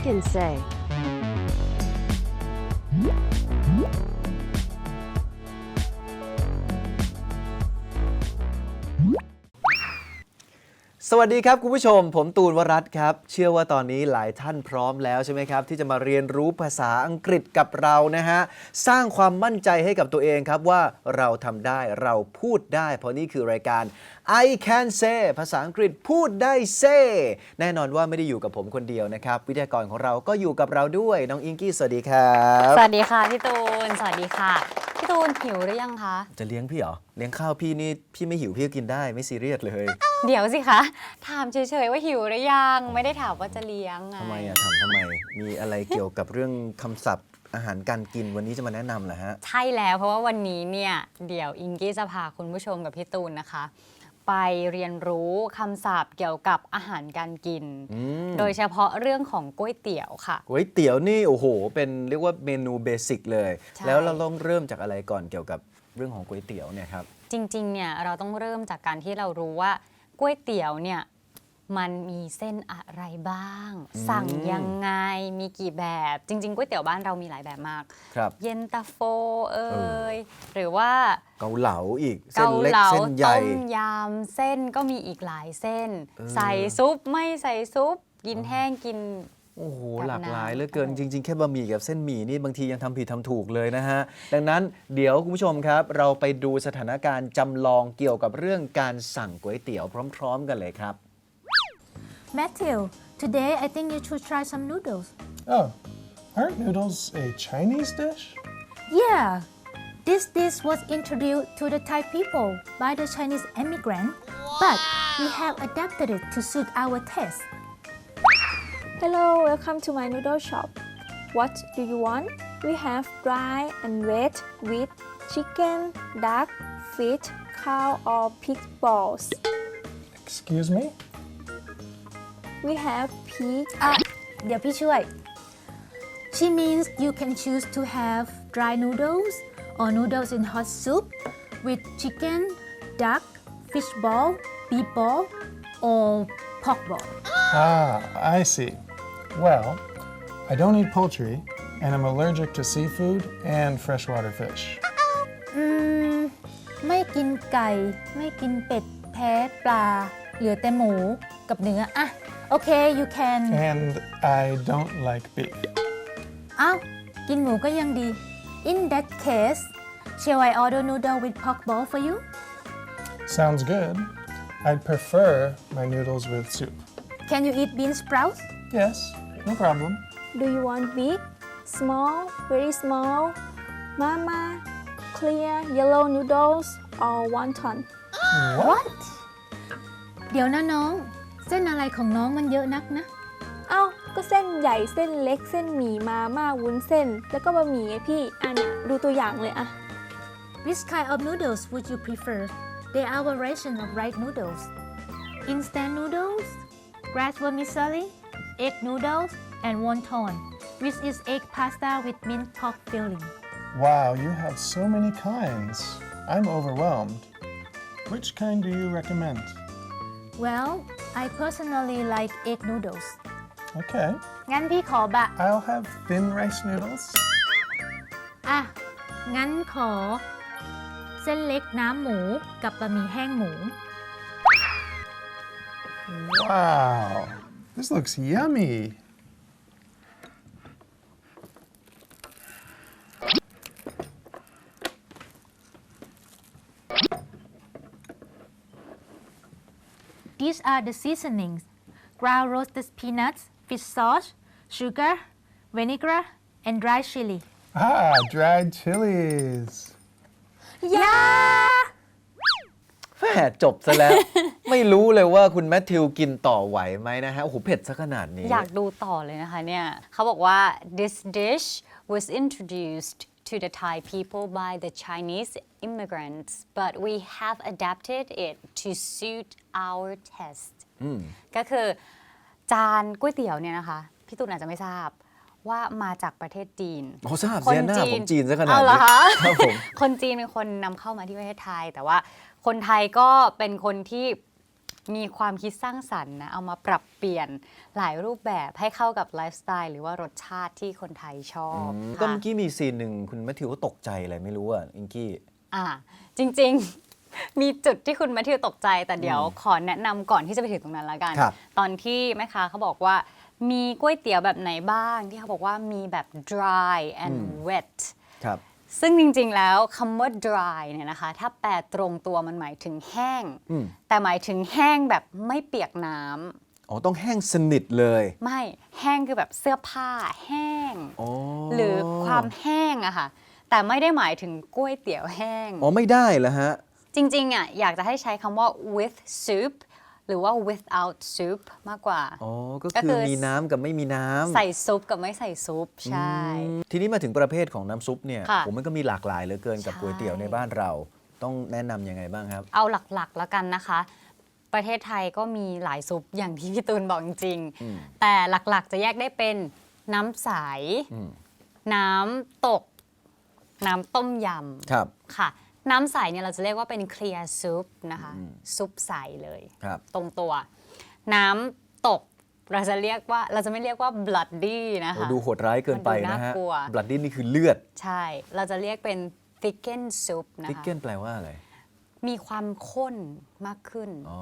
I can say. สวัสดีครับคุณผู้ชม ผมตูนวรัตน์ครับ เชื่อว่าตอนนี้หลายท่านพร้อมแล้วใช่ไหมครับ ที่จะมาเรียนรู้ภาษาอังกฤษกับเรานะฮะ สร้างความมั่นใจให้กับตัวเองครับว่าเราทำได้เราพูดได้ เพราะนี่คือรายการ I can say ภาษาอังกฤษพูดได้ say แน่นอนว่าไม่ได้อยู่กับผมคนเดียวนะครับ วิทยากรของเราก็อยู่กับเราด้วยน้องอิงกี้สวัสดีครับ สวัสดีค่ะพี่ตูน สวัสดีค่ะ พี่ตูนหิวหรือยังคะ จะเลี้ยงพี่เหรอเลี้ยงข้าวพี่นี่พี่ไม่หิวพี่ก็กินได้ไม่ซีเรียสเลยเดี๋ยวสิคะ ถามเฉยๆว่าหิวหรือยัง ไม่ได้ถามว่าจะเลี้ยงงทำไมอะถามทำไม มีอะไรเกี่ยวกับเรื่องคำศัพท์อาหารการกินวันนี้จะมาแนะนำเหรอฮะ ใช่แล้วเพราะว่าวันนี้เนี่ยเดี๋ยวอิงกี้จะพาคุณผู้ชมกับพี่ตูนนะคะ ไปเรียนรู้คำศัพท์เกี่ยวกับอาหารการกิน อืม โดยเฉพาะเรื่องของก๋วยเตี๋ยวค่ะ ก๋วยเตี๋ยวนี่โอ้โห เป็นเรียกว่าเมนูเบสิกเลย ใช่ แล้วเราต้องเริ่มจากอะไรก่อนเกี่ยวกับ เรื่องของก๋วยเตี๋ยวเนี่ยครับ จริงๆ เนี่ยเราต้องเริ่มจากการที่เรารู้ว่าก๋วยเตี๋ยวเนี่ยมันมีเส้นอะไรบ้าง อืมสั่งยังไงมีกี่แบบ จริงๆก๋วยเตี๋ยวบ้านเรามีหลายแบบมาก ครับเย็นตาโฟเอ่เออยหรือว่าเกาเหลาอีกเส้เกานเล็กเหลาเส้นใหญ่ ต้มยำเส้นก็มีอีกหลายเส้น เออ ใส่ซุปไม่ใส่ซุป กินแห้งกิน โอ้โหกับหลากหลายน้ำเหลือเกินโอ้จริง ๆ แค่บะหมี่กับเส้นหมี่นี่บางทียังทำผิดทำถูกเลยนะฮะ ดังนั้นเดี๋ยวคุณผู้ชมครับ เราไปดูสถานการณ์จำลองเกี่ยวกับเรื่องการสั่งก๋วยเตี๋ยวพร้อม ๆ กันเลยครับ Matthew, today I think you should try some noodles. Oh, aren't noodles a Chinese dish? Yeah, this dish was introduced to the Thai people by the Chinese immigrant, but we have adapted it to suit our taste. Hello, welcome to my noodle shop. What do you want? We have dry and wet with chicken, duck, fish, cow, or pig balls. Excuse me? We have pig, อ่ะเดี๋ยวพี่ช่วย She means you can choose to have dry noodles or noodles in hot soup with chicken, duck, fish ball, beef ball, or pork ball. Ah, I see. Well, I don't eat poultry, and I'm allergic to seafood and freshwater fish. อืม ไม่กินไก่ ไม่กินเป็ด แพ้ปลา เหลือแต่หมูกับเนื้ออ่ะ โอเค you can And I don't like beef. เอ้า กินหมูก็ยังดี In that case shall I order noodle with pork ball for you Sounds good. I'd prefer my noodles with soup. Can you eat bean sprouts Yes, no problem. do you want big, small, very small, mama, clear, yellow noodles, or wonton? What? เดี๋ยวนะน้อง เส้นอะไรของน้องมันเยอะนักนะ เอ้า ก็เส้นใหญ่เส้นเล็กเส้นหมี่มาม่าวุ้นเส้น แล้วก็บะหมี่ไงพี่ อันเนี้ยดูตัวอย่างเลยอะ Which kind of noodles would you prefer? There are variations of rice noodles. Instant noodles, grass vermicelli, egg noodles, and wonton, which is egg pasta with mint pork filling. Wow, you have so many kinds. I'm overwhelmed. Which kind do you recommend? Well, I personally like egg noodles. Okay, งั้นพี่ขอบะ I'll have thin rice noodles. อ่ะ งั้นขอ เส้นเล็กน้ำหมูกับบะหมี่แห้งหมู Wow, this looks yummy. These are the seasonings ground roasted peanuts, fish sauce, sugar, vinegar, and dry chili. Ah, dried chilies. ยา แหมจบซะแล้ว ไม่รู้เลยว่าคุณแมทธิวกินต่อไหวไหมนะฮะ โอ้โห เผ็ดซะขนาดนี้ อยากดูต่อเลยนะคะเนี่ยเขาบอกว่า this dish was introduced to the Thai people by the Chinese immigrants but we have adapted it to suit our taste ก็คือจานก๋วยเตี๋ยวเนี่ยนะคะ พี่ตุนอาจจะไม่ทราบว่ามาจากประเทศจีนโอ้ทราบสิหน้าผมจีนซะขนาดเอาเหรอนี้คะครับผม คนจีนเป็นคนนำเข้ามาที่ประเทศไทย แต่ว่าคนไทยก็เป็นคนที่ มีความคิดสร้างสรรค์นะเอามาปรับเปลี่ยนหลายรูปแบบให้เข้ากับไลฟ์สไตล์หรือว่ารสชาติที่คนไทยชอบก็ค่ะเมื่อกี้มีซีนหนึ่งคุณแมทธิวก็ตกใจอะไรไม่รู้อะอิงกี้ อ่าจริง ๆ มีจุดที่คุณแมทธิวตกใจ แต่เดี๋ยวขอแนะนำก่อนที่จะไปถึงตรงนั้นละกัน ครับ ตอนที่แม่ค้าเขาบอกว่ามีก๋วยเตี๋ยวแบบไหนบ้างที่เขาบอกว่ามีแบบ dry and wet ครับ ซึ่งจริงๆแล้วคำว่า dry เนี่ยนะคะ ถ้าแปลตรงตัวมันหมายถึงแห้ง อืม แต่หมายถึงแห้งแบบไม่เปียกน้ำอ๋อ ต้องแห้งสนิทเลยไม่แห้งคือแบบเสื้อผ้าแห้ง อ๋อหรือความแห้งอะค่ะ แต่ไม่ได้หมายถึงก๋วยเตี๋ยวแห้ง อ๋อ ไม่ได้เหรอฮะ จริงๆอะอยากจะให้ใช้คำว่า with soup หรือว่า without soup มากกว่า อ๋อ ก็ก็คืคือ อมีน้ำกับไม่มีน้ำใส่ซุปกับไม่ใส่ซุป ใช่ทีนี้มาถึงประเภทของน้ำซุปเนี่ยค่ะผมมันก็มีหลากหลายเหลือเกินกับใช่ ก๋วยเตี๋ยวในบ้านเรา ต้องแนะนำยังไงบ้างครับ เอาหลักๆแล้วกันนะคะ ประเทศไทยก็มีหลายซุปอย่างที่พี่ตูนบอกจริงๆแต่หลักๆจะแยกได้เป็นน้ำใส อืมน้ำตก น้ำต้มยครับำค่ะ น้ำใสเนี่ยเราจะเรียกว่าเป็นเคลียร์ซุปนะคะซุปใสเลยครับ ตรงตัว น้ำตกเราจะเรียกว่าเราจะไม่เรียกว่า bloody นะโอ้คะดูโหดร้ายเกินไปมันดูนะฮะน่ากลัวบลัดดี้นี่คือเลือด ใช่ เราจะเรียกเป็น thicken soup นะทิกคะเก้นแปลว่าอะไร มีความข้นมากขึ้น อ๋อ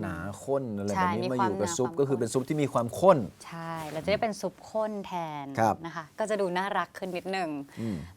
หนาข้นอะไรใช่แบบนี้มีมาคอวามยู่กับหนาซุปความ ก็คือข้นเป็นซุปที่มีความข้น ใช่ เราจะได้เป็นซุปข้นแทนครับนะคะ ก็จะดูน่ารักขึ้นนิดนึง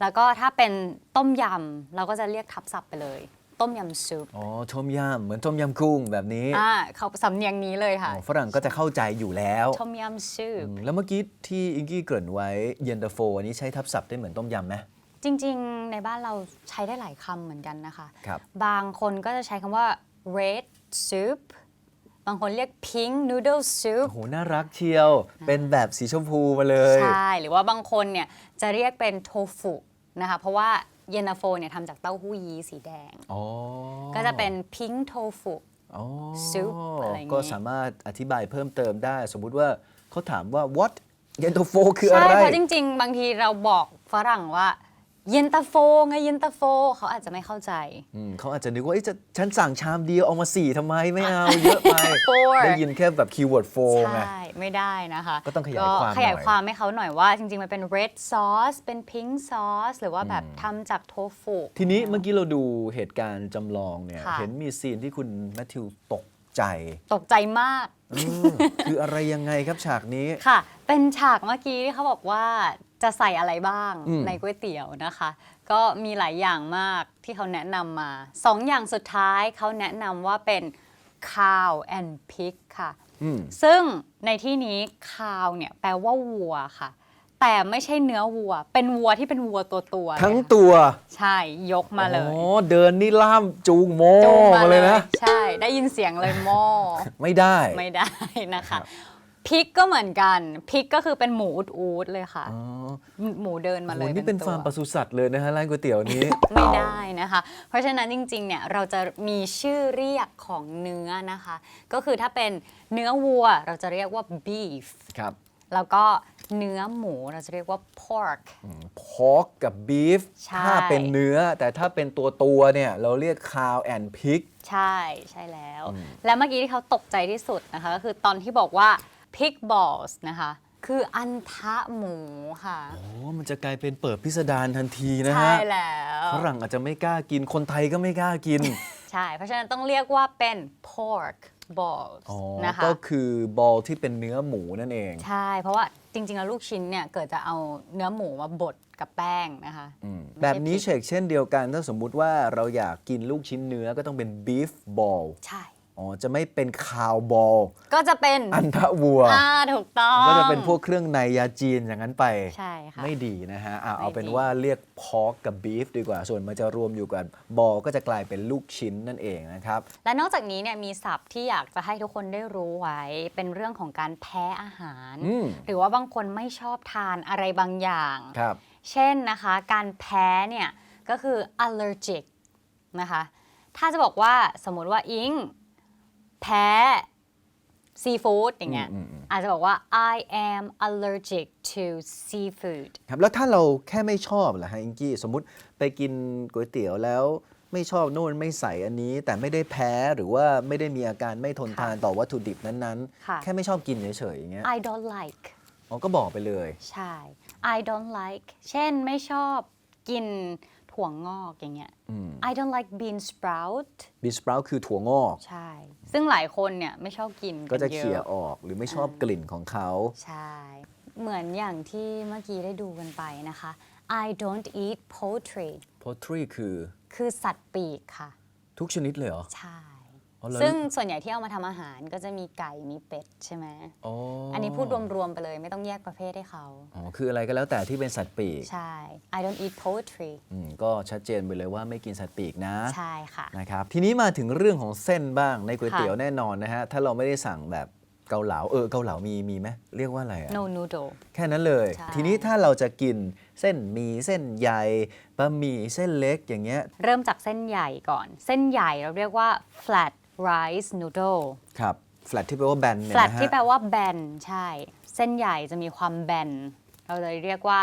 แล้วก็ถ้าเป็นต้มยำเราก็จะเรียกทับศัพท์ไปเลย ต้มยำซุปอ๋อต้มยำเหมือนต้มยำกุ้งแบบนี้อ่าเขาสำเนียงนี้เลยค่ะอ๋อฝรั่งก็จะเข้าใจอยู่แล้วต้มยำซุปอืมแล้วเมื่อกี้ที่อิงกี้เกริ่นไว้เย็นตาโฟอันนี้ใช้ทับศัพท์ได้เหมือนต้มยำไหม จริงๆ ในบ้านเราใช้ได้หลายคำเหมือนกันนะคะ ครับ บางคนก็จะใช้คำว่า red soup บางคนเรียก pink noodle soup โอ้โห น่ารักเชียว เป็นแบบสีชมพูมาเลย ใช่ หรือว่าบางคนเนี่ยจะเรียกเป็นโทฟุนะคะ เพราะว่าเย็นตาโฟเนี่ยทำจากเต้าหู้ยี้สีแดง อ๋อก็จะเป็นพิง k โทฟุอ๋อ soup อะไรอย่างงี้ ก็สามารถอธิบายเพิ่มเติมได้ สมมุติว่าเขาถามว่า what เย็นตาโฟคืออะใช่ไร เพราะจริง ๆ บางทีเราบอกฝรั่งว่า เย็นตาโฟไงเย็นตาโฟ เขาอาจจะไม่เข้าใจ อืมเขาอาจจะนึกว่าเอ๊ะจะฉันสั่งชามเดียวเอามาสี่ทำไมไม่เอาเยอะไป Four ได้ยินแค่แบบคีย์เวิร์ดโฟไง ใช่ ไม่ได้นะคะก็ต้องขยายความหน่อย ขยายความให้เขาหน่อยว่าจริง ๆ มันเป็น red sauce เป็น pink sauce หรือว่าแบบทำจากโทฟุ ทีนี้เมื่อกี้เราดูเหตุการณ์จำลองเนี่ย ค่ะ เห็นมีซีนที่คุณแมทธิวตกใจตกใจมาก อืมคืออะไรยังไงครับฉากนี้ ค่ะ เป็นฉากเมื่อกี้ที่เขาบอกว่า จะใส่อะไรบ้างอืม ในก๋วยเตี๋ยวนะคะ ก็มีหลายอย่างมากที่เขาแนะนำมาสองอย่างสุดท้ายเขาแนะนำว่าเป็น cow and pig ค่ะ อืม ซึ่งในที่นี้ cow เนี่ยแปลว่าวัวค่ะ แต่ไม่ใช่เนื้อวัว เป็นวัวที่เป็นวัวตัวตัวๆทั้งเลยค่ะตัวใช่ยกมาเลยอ๋อเดินนี่ล่ามจูงโมจูงมาเลยนะ ใช่ได้ยินเสียงเลยหม้อ ไม่ได้ ไม่ได้นะคะ พริกก็เหมือนกันพริกก็คือเป็นหมูอูดๆเลยค่ะ อ๋อหมูเดินมาโหเลยนี่เป็นตัว ฟาร์มปศุสัตว์เลยนะฮะร้านก๋วยเตี๋ยวนี้ ไม่ได้นะคะ เพราะฉะนั้นจริงๆ เนี่ยเราจะมีชื่อเรียกของเนื้อนะคะ ก็คือถ้าเป็นเนื้อวัวเราจะเรียกว่า beef ครับ แล้วก็เนื้อหมูเราจะเรียกว่า pork พอกกับ beef ใช่ ถ้าเป็นเนื้อ แต่ถ้าเป็นตัวตัวๆเนี่ย เราเรียก cow and pig ใช่ใช่แล้ว และเมื่อกี้ที่เขาตกใจที่สุดนะคะ ก็คือตอนที่บอกว่า pig balls นะคะ คืออันทะหมูค่ะ โอ้มันจะกลายเป็นเปิดพิสดารทันทีนะใช่ฮะแล้วฝรั่งอาจจะไม่กล้ากินคนไทยก็ไม่กล้ากิน ใช่ เพราะฉะนั้นต้องเรียกว่าเป็น pork balls อ๋อ นะคะ ก็คือบอลที่เป็นเนื้อหมูนั่นเอง ใช่ เพราะว่าจริง ๆ แล้วลูกชิ้นเนี่ยเกิดจะเอาเนื้อหมูมาบดกับแป้งนะคะอืมไม่แบบใช่นี้พริกเชกเช่นเดียวกัน ถ้าสมมุติว่าเราอยากกินลูกชิ้นเนื้อก็ต้องเป็น beef ball ใช่ อ๋อ จะไม่เป็นคาวบอล ก็จะเป็นอันทะวัว อ่าถูกต้อง ก็จะเป็นพวกเครื่องในยาจีนอย่างนั้นไป ใช่ค่ะ ไม่ดีนะฮะอะเอาไม่เป็นดีว่าเรียกพอกกับบีฟดีกว่า ส่วนมันจะรวมอยู่กันบอลก็จะกลายเป็นลูกชิ้นนั่นเองนะครับ และนอกจากนี้เนี่ยมีศัพท์ที่อยากจะให้ทุกคนได้รู้ไว้ เป็นเรื่องของการแพ้อาหาร อืม หรือว่าบางคนไม่ชอบทานอะไรบางอย่าง ครับ เช่นนะคะ การแพ้เนี่ยก็คือ allergic นะคะ ถ้าจะบอกว่าสมมติว่าอิง แพ้ซีฟู้ดอย่างเงี้ยอืมอืมอืมอาจจะบอกว่า I am allergic to seafood ครับแล้วถ้าเราแค่ไม่ชอบล่ะฮะอิงกี้สมมุติไปกินก๋วยเตี๋ยวแล้วไม่ชอบโน่นไม่ใส่อันนี้ แต่ไม่ได้แพ้หรือว่าไม่ได้มีอาการไม่ทนทานต่อวัตถุดิบนั้นค่ะๆแค่ไม่ชอบกินเฉยๆอย่างเงี้ย I don't like อ๋อก็บอกไปเลย ใช่ I don't like เช่นไม่ชอบกิน ถั่วงอกอย่างเงี้ย I don't like bean sprout บีสปราวคือถั่วงอก ใช่ ซึ่งหลายคนเนี่ยไม่ชอบกินก็จะนเขี่ยอะออกหรือไม่ชอบกลิ่นของเขา ใช่ เหมือนอย่างที่เมื่อกี้ได้ดูกันไปนะคะ I don't eat poultry poultry คือคือสัตว์ปีกค่ะ ทุกชนิดเลยเหรอ ใช่ อ๋อเหรอ ซึ่งส่วนใหญ่ที่เอามาทำอาหารก็จะมีไก่มีเป็ดใช่ไหมอ๋ออันนี้พูดรวมๆไปเลยไม่ต้องแยกประเภทให้เขาอ๋อคืออะไรก็แล้วแต่ที่เป็นสัตว์ปีกใช่ I don't eat poultry อืมก็ชัดเจนไปเลยว่าไม่กินสัตว์ปีกนะ ใช่ค่ะ นะครับทีนี้มาถึงเรื่องของเส้นบ้างในก๋วยค่ะเตี๋ยวแน่นอนนะฮะ ถ้าเราไม่ได้สั่งแบบเกาเหลาเออเกาเหลามีมีไหมเรียกว่าอะไรอะ no noodle แค่นั้นเลย ใช่ ทีนี้ถ้าเราจะกินเส้นหมีเส้นใหญ่บะหมี่เส้นเล็กอย่างเงี้ย เริ่มจากเส้นใหญ่ก่อน เส้นใหญ่เราเรียกว่า flat rice noodle ครับแฟลตที่แปลว่าแบนเนี่ย flat นะฮะ ที่แปลว่าแบน ใช่ เส้นใหญ่จะมีความแบน เราเลยเรียกว่า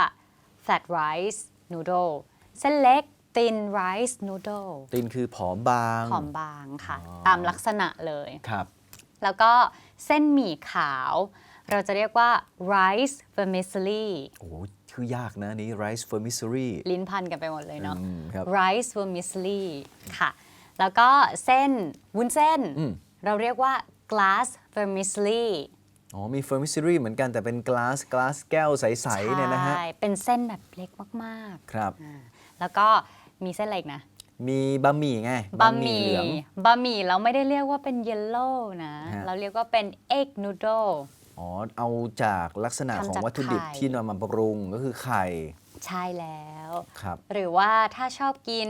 flat rice noodle เส้นเล็ก thin rice noodle ตีนคือผอมบาง ผอมบางค่ะตามลักษณะเลย ครับ แล้วก็เส้นหมี่ขาว เราจะเรียกว่า rice vermicelli โอ้โหชื่อยากนะอันนี้ rice vermicelli ลิ้นพันกันไปหมดเลยเนาะ อืมครับ rice vermicelli ค่ะ แล้วก็เส้นวุ้นเส้น อืม เราเรียกว่า glass vermicelli อ๋อ มี vermicelli เหมือนกันแต่เป็น glass glass แก้วใส ๆ เนี่ยนะฮะ ใช่เป็นเส้นแบบเล็กมากครับ ๆอ่าแล้วก็มีเส้นอะไรอีกนะมีบะหมี่ไงบะหมี่เหลือง บะหมี่เราไม่ได้เรียกว่าเป็น yellow นะ ฮะ เราเรียกว่าเป็น egg noodle อ๋อ เอาจากลักษณะของทำจากวัตถุดิบไข่ ที่นำมาปรุงก็คือไข่ ใช่แล้ว ครับ หรือว่าถ้าชอบกิน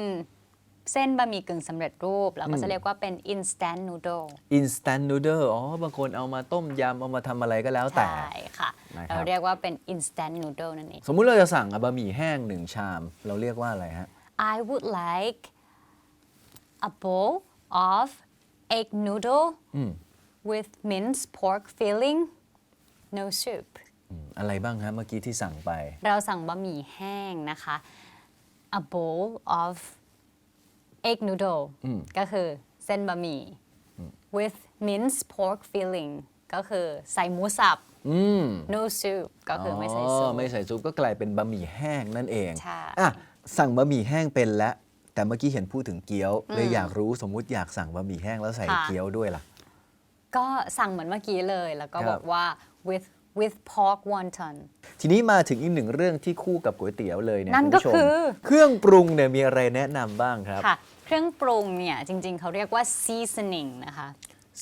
เส้นบะหมี่กึ่งสำเร็จรูป เราก็อืจะมเรียกว่าเป็น instant noodle instant noodle อ๋อบางคนเอามาต้มยำเอามาทำอะไรก็แล้วแต่ ใช่ค่ะ นะครับ เราเรียกว่าเป็น instant noodle นั่นเอง สมมุติเราจะสั่งบะหมี่แห้งหนึ่งชาม เราเรียกว่าอะไรฮะ I would like a bowl of egg noodle อืม with minced pork filling no soup อืมอะไรบ้างฮะเมื่อกี้ที่สั่งไป เราสั่งบะหมี่แห้งนะคะ a bowl of egg noodle อืมก็คือเส้นบะหมี่ with minced pork filling ก็คือใส่หมูสับอืม no soup ก็คือไม่ใส่ซุปอ๋อไม่ใส่ซุปก็กลายเป็นบะหมี่แห้งนั่นเองใช่อะสั่งบะหมี่แห้งเป็นแล้ว แต่เมื่อกี้เห็นพูดถึงเกี๊ยวเลยอยากรู้สมมุติอยากสั่งบะหมี่แห้งแล้วใส่ค่ะเกี๊ยวด้วยล่ะ ก็สั่งเหมือนเมื่อกี้เลยแล้วก็ครับบอกว่า with with pork wonton ทีนี้มาถึงอีกหนึ่งเรื่องที่คู่กับก๋วยเตี๋ยวเลยเนี่ยนั่นณผู้ชมก็คือ เครื่องปรุงเนี่ยมีอะไรแนะนำบ้างครับค่ะ เครื่องปรุงเนี่ยจริงๆ เขาเรียกว่า seasoning นะคะ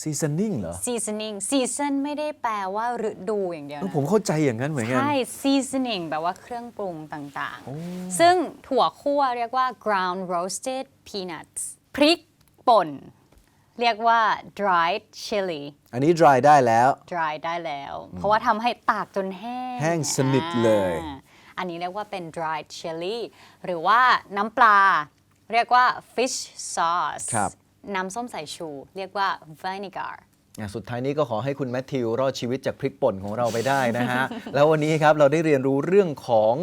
seasoning เหรอ seasoning season ไม่ได้แปลว่าฤดูอย่างเดียวเออนะ ผมเข้าใจอย่างนั้นเหมือนกัน ใช่ seasoning แปลว่าเครื่องปรุงต่างๆ ซึ่งถั่วคั่วเรียกว่า ground roasted peanuts พริกป่น เรียกว่า dried chili อันนี้ dry ได้แล้ว dry ได้แล้ว เพราะว่าทำให้ตากจนแห้งแห้งสนิทเลย อ่าอันนี้เรียกว่าเป็น dried chili หรือว่าน้ำปลา เรียกว่า fish sauce ครับ น้ำส้มสายชู เรียกว่า vinegar อะสุดท้ายนี้ก็ขอให้คุณแมทธิวรอดชีวิตจากพริกป่นของเราไปได้นะฮะ แล้ววันนี้ครับเราได้เรียนรู้เรื่องของ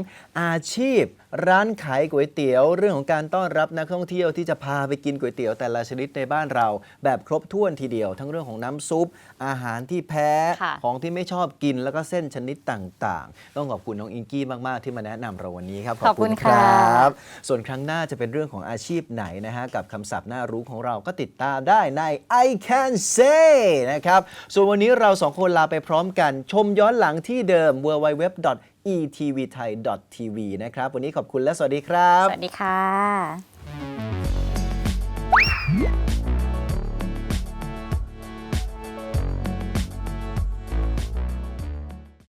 อาชีพ ร้านขายก๋วยเตี๋ยว เรื่องของการต้อนรับนักท่องเที่ยวที่จะพาไปกินก๋วยเตี๋ยวแต่ละชนิดในบ้านเรา แบบครบถ้วนทีเดียว ทั้งเรื่องของน้ำซุป อาหารที่แพ้ค่ะ ของที่ไม่ชอบกินแล้วก็เส้นชนิดต่างๆ ต้องขอบคุณน้องอิงกี้มากๆที่มาแนะนำเราวันนี้ครับ ขอบคุณค่ะรับส่วนครั้งหน้าจะเป็นเรื่องของอาชีพไหนนะฮะ กับคำศัพท์น่ารู้ของเราก็ติดตามได้ใน I Can Say นะครับ ส่วนวันนี้เราสองคนลาไปพร้อมกัน ชมย้อนหลังที่เดิม etvthai.tv นะครับ วันนี้ขอบคุณและสวัสดีครับ สวัสดีค่ะ